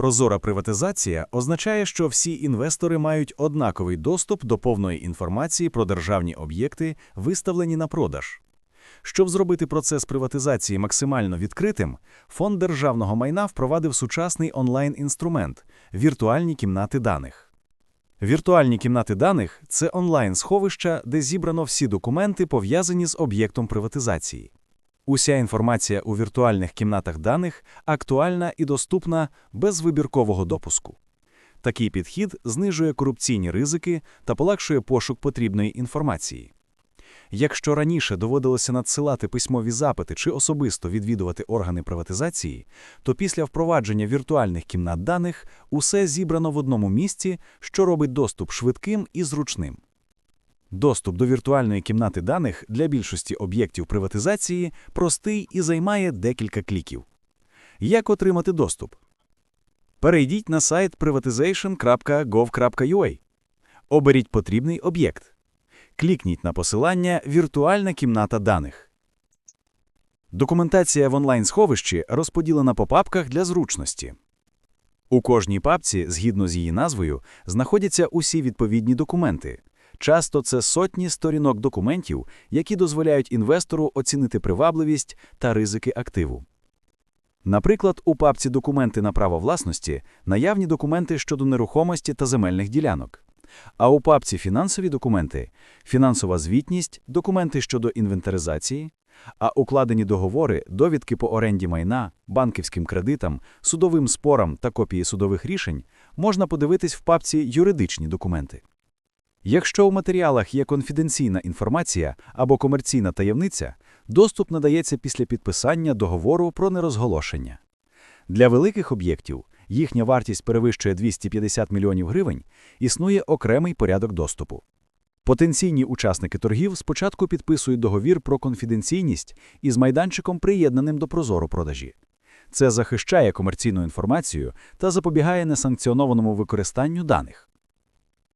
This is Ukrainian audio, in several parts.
Прозора приватизація означає, що всі інвестори мають однаковий доступ до повної інформації про державні об'єкти, виставлені на продаж. Щоб зробити процес приватизації максимально відкритим, Фонд державного майна впровадив сучасний онлайн-інструмент – віртуальні кімнати даних. Віртуальні кімнати даних – це онлайн-сховища, де зібрано всі документи, пов'язані з об'єктом приватизації. Уся інформація у віртуальних кімнатах даних актуальна і доступна без вибіркового допуску. Такий підхід знижує корупційні ризики та полегшує пошук потрібної інформації. Якщо раніше доводилося надсилати письмові запити чи особисто відвідувати органи приватизації, то після впровадження віртуальних кімнат даних усе зібрано в одному місці, що робить доступ швидким і зручним. Доступ до віртуальної кімнати даних для більшості об'єктів приватизації простий і займає декілька кліків. Як отримати доступ? Перейдіть на сайт privatization.gov.ua. Оберіть потрібний об'єкт. Клікніть на посилання Віртуальна кімната даних. Документація в онлайн-сховищі розподілена по папках для зручності. У кожній папці, згідно з її назвою, знаходяться усі відповідні документи. Часто це сотні сторінок документів, які дозволяють інвестору оцінити привабливість та ризики активу. Наприклад, у папці Документи на право власності наявні документи щодо нерухомості та земельних ділянок. А у папці Фінансові документи фінансова звітність, документи щодо інвентаризації, а укладені договори, довідки по оренді майна, банківським кредитам, судовим спорам та копії судових рішень можна подивитись в папці Юридичні документи. Якщо у матеріалах є конфіденційна інформація або комерційна таємниця, доступ надається після підписання договору про нерозголошення. Для великих об'єктів їхня вартість перевищує 250 мільйонів гривень, існує окремий порядок доступу. Потенційні учасники торгів спочатку підписують договір про конфіденційність із майданчиком, приєднаним до прозору продажі. Це захищає комерційну інформацію та запобігає несанкціонованому використанню даних.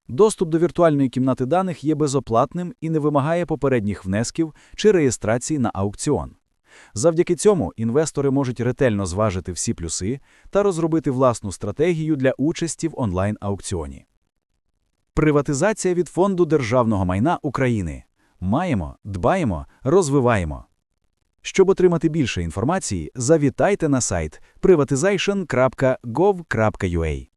Доступ до віртуальної кімнати даних є безоплатним і не вимагає попередніх внесків чи реєстрації на аукціон. Завдяки цьому інвестори можуть ретельно зважити всі плюси та розробити власну стратегію для участі в онлайн-аукціоні. Приватизація від Фонду державного майна України. Маємо, дбаємо, розвиваємо. Щоб отримати більше інформації, завітайте на сайт privatization.gov.ua.